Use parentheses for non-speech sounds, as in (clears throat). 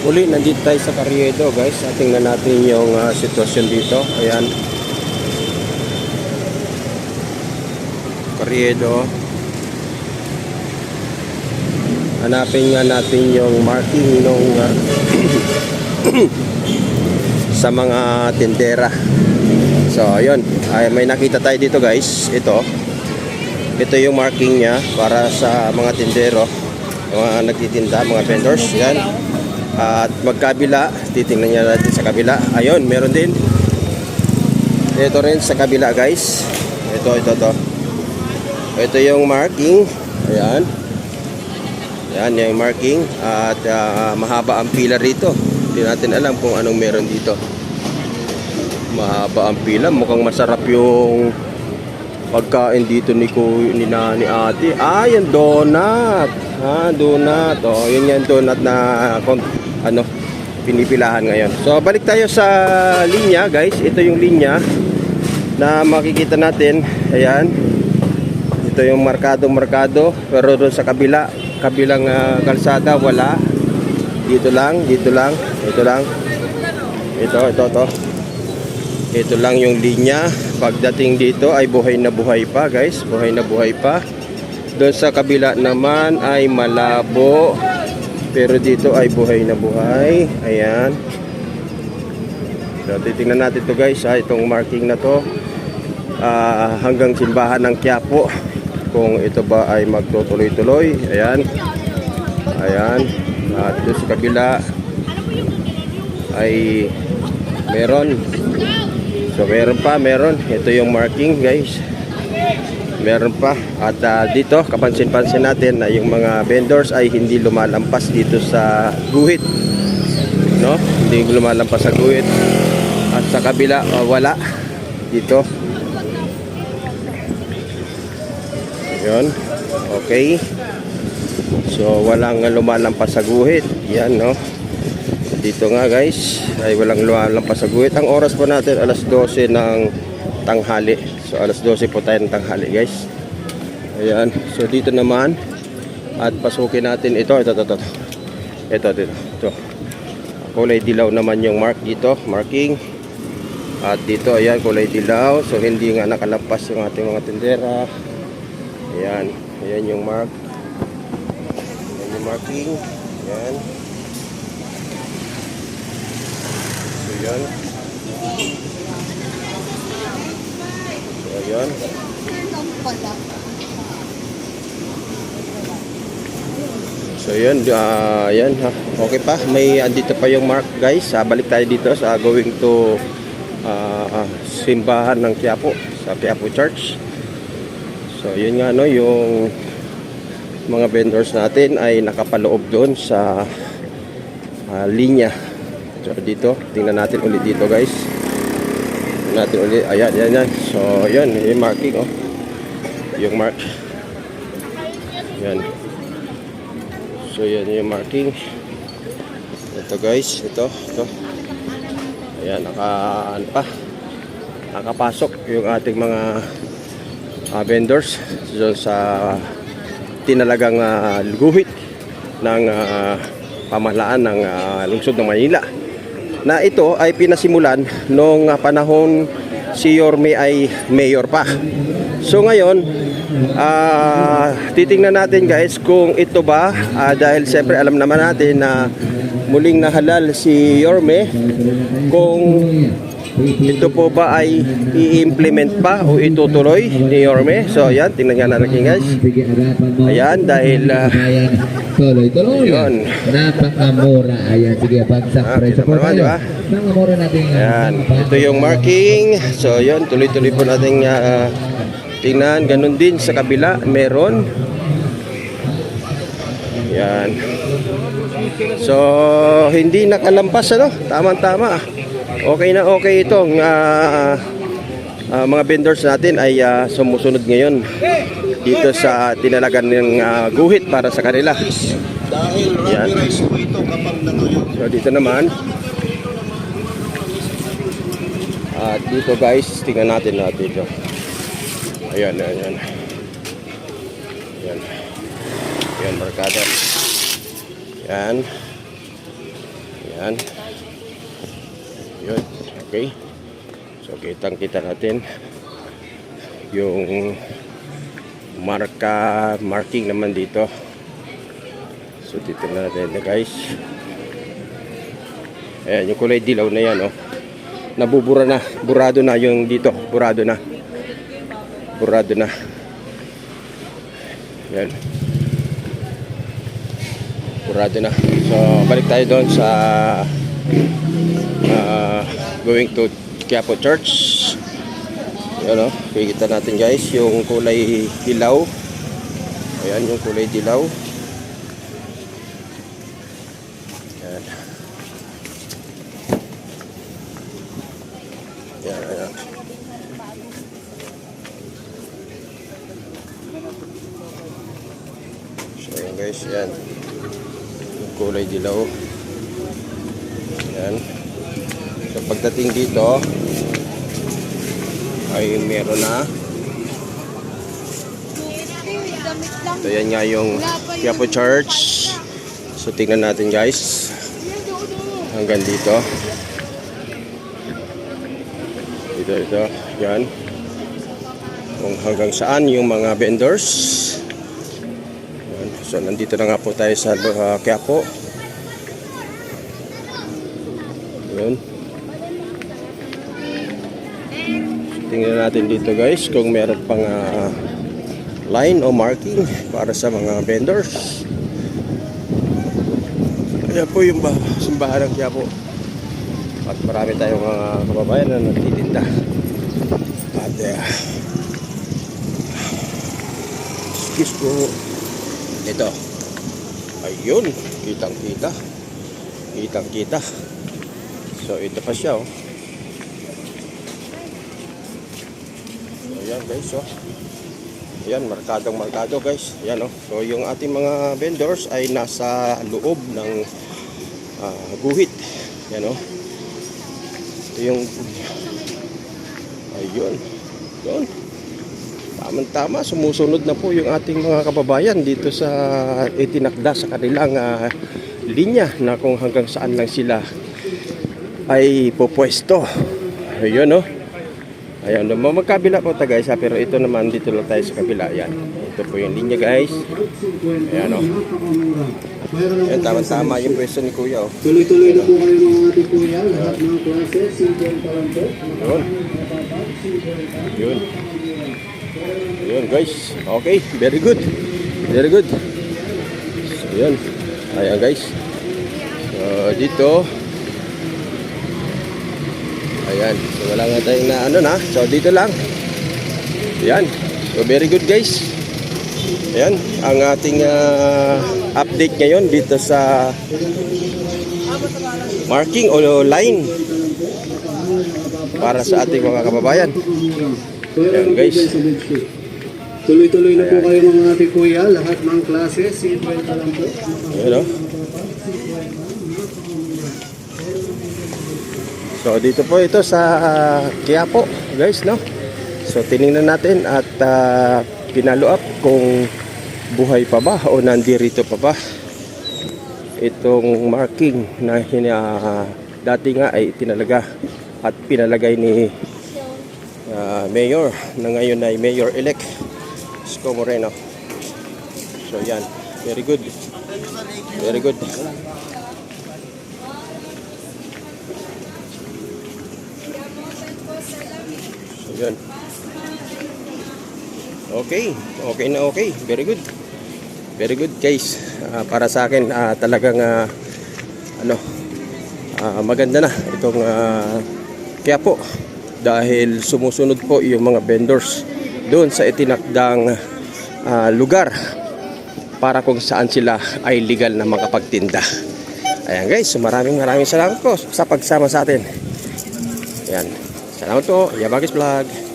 Uli, nandito tayo sa Carriedo guys. At tingnan natin yung ah, sitwasyon dito. Ayan. Carriedo. Hanapin nga natin yung marking nung ah, (clears throat) sa mga tindera. So, ayun. Ay, may nakita tayo dito guys. Ito. Ito yung marking niya para sa mga tindero. Yung mga nagtitinda, mga vendors. Yan. At magkabila, titingnan niya natin sa kabila. Ayun, meron din. Ito rin sa kabila guys. Ito, ito, ito. Ito yung marking. Ayan. Yan, yung marking. At ah, mahaba ang pila rito. Hindi natin alam kung anong meron dito. Mahaba ang pila. Mukhang masarap yung pagkain dito ni ko ni na ni ate. Ah, yung donut. Ah, donut. Oh, yun yung donut na kon- ano pinipilahan ngayon. So, balik tayo sa linya, guys. Ito yung linya na makikita natin. Ayan. Ito yung markado-markado. Pero doon sa kabila, kabilang ah, kalsada, wala. Dito lang, dito lang, ito lang. Ito, ito, ito. Ito lang yung linya. Pagdating dito ay buhay na buhay pa, guys. Buhay na buhay pa. Doon sa kabila naman ay malabo. Pero dito ay buhay na buhay. Ayan. So, titingnan natin to guys, ha, itong marking na to. Ah, hanggang simbahan ng Quiapo. Kung ito ba ay magtutuloy-tuloy. Ayan. Ayan. At doon sa kabila ay meron. So meron pa, meron. Ito yung marking guys. Meron pa. At ah, dito, kapansin-pansin natin na yung mga vendors ay hindi lumalampas dito sa guhit. No? Hindi lumalampas sa guhit. At sa kabila, ah, wala. Dito. Yun. Okay. So, walang lumalampas sa guhit. Yan, no? Dito nga guys, ay walang lumalampas sa guhit. Ang oras po natin, alas 12 ng tanghali. So, alas 12 po tayo ng tanghali guys. Ayan. So, dito naman, at pasukin natin ito, ito, ito, ito. Ito, ito, ito. Kulay dilaw naman yung mark dito, marking. At dito, ayan, kulay dilaw. So, hindi nga nakalampas yung ating mga tindera. Ayan, ayan yung mark. Ayan yung marking. Ayan. So, yan. So, ayan. So, yun. ah, yan, ha. Okay pa. May andito pa yung mark, guys. Ah, balik tayo dito sa going to ah, simbahan ng Quiapo. Sa Quiapo Church. So, yun nga, no. Yung mga vendors natin ay nakapaloob doon sa ah, linya. So, dito. Tingnan natin ulit dito, guys. Natin ulit. Ayan, ayan, ayan. So, yun. Yung marking, oh. Yung mark. Yan. So, yan yung marking. Ito, guys. Ito, ito. Ayan, naka, ano pa. Nakapasok yung ating mga ah, vendors so, sa tinalagang ah, guhit ng ah, pamahalaan ng ah, lungsod ng Manila na ito ay pinasimulan noong ah, panahon si Yorme ay mayor pa. So ngayon, ah, titingnan natin guys kung ito ba ah, dahil siyempre alam naman natin na muling nahalal si Yorme kung ito po ba ay i-implement pa o itutuloy ni Yorme. So ayan, tingnan nga natin guys. Ayan, dahil ah, Tuloy-tuloy. Yun. Napakamura. Ayan, sige, bagsak Ah, po tayo. di ba? Napakamura natin. Ayan, ito yung marking. So, yun, tuloy-tuloy po natin uh, tingnan. Ganun din sa kabila, meron. Yan. So, hindi nakalampas, ano? Tama-tama. Okay na okay itong ah, ah, mga vendors natin ay ah, sumusunod ngayon dito sa tinalagan ng ah, guhit para sa kanila. Dahil Yan. rubberized po ito kapag natuyo. So dito naman At dito guys, tingnan natin natin dito. Ayan, ayan, ayan. Ayan. Ayan, barkada. Ayan. Ayan. Okay. So, kitang kita natin yung marka marking naman dito. So, dito na natin na guys. Ayan, yung kulay dilaw na yan, oh. Nabubura na. Burado na yung dito. Burado na. Burado na. Yan. Burado na. So, balik tayo doon sa ah, going to Quiapo Church. Yan o. Kikita natin guys yung kulay dilaw. Ayan yung kulay dilaw. Yan. Yan, ayan. So yan guys, yan. Yung kulay dilaw. Yan. So pagdating dito ay meron na. So yan nga yung Quiapo Church. So tingnan natin guys. Hanggang dito. Dito, ito. Yan. Kung hanggang saan yung mga vendors. So nandito na nga po tayo sa uh, Quiapo. Yun. Tingnan natin dito guys kung meron pang ah, line o marking para sa mga vendors. Kaya po yung bah- simbahan ng Quiapo. At marami tayong mga kababayan na nagtitinda. At uh, excuse po. Ito. Ayun, kitang kita. Kitang kita. So ito pa siya oh. Ayan guys oh. Ayan, markadong markado guys. Ayan oh. So yung ating mga vendors ay nasa loob ng ah, guhit. Ayan oh. Ito yung Ayun. Yun. Tamang-tama, sumusunod na po yung ating mga kababayan dito sa itinakda sa kanilang ah, linya na kung hanggang saan lang sila ay pupwesto. Ayun, no? Ayan, magkabila po tayo guys, ha? pero ito naman dito lang tayo sa kabila. Ayan, ito po yung linya guys. Ayan, no? Ayan, tama-tama yung pwesto ni Kuya, oh. Tuloy-tuloy na po kayo mga ate kuya, lahat mga klase, simple pa lang po. Yun. Yun. Yun guys. Okay, very good. Very good. So, yun. Ayan guys. So, dito. Ayan. So, wala nga tayong na ano na. So, dito lang. Ayan. So, very good guys. Ayan. Ang ating ah, update ngayon dito sa marking o line para sa ating mga kababayan. Ayan, guys. Tuloy-tuloy na po kayo mga ate kuya, lahat ng klase, simple pa lang po. Ayan o. So dito po ito sa uh, Quiapo guys no. So tiningnan natin at uh, pinalo up kung buhay pa ba o nandirito pa ba itong marking na hina, dati nga ay tinalaga at pinalagay ni uh, Mayor na ngayon ay Mayor-elect Isko Moreno. So yan, very good. Very good. Yan. Okay, okay na okay. Very good. Very good guys. Ah, para sa akin ah, talagang ah, ano ah, maganda na itong uh, kaya po dahil sumusunod po yung mga vendors doon sa itinakdang ah, lugar para kung saan sila ay legal na makapagtinda. Ayan guys, maraming maraming salamat po sa pagsama sa atin. Ayan. Salamat po. Yabagis Vlog.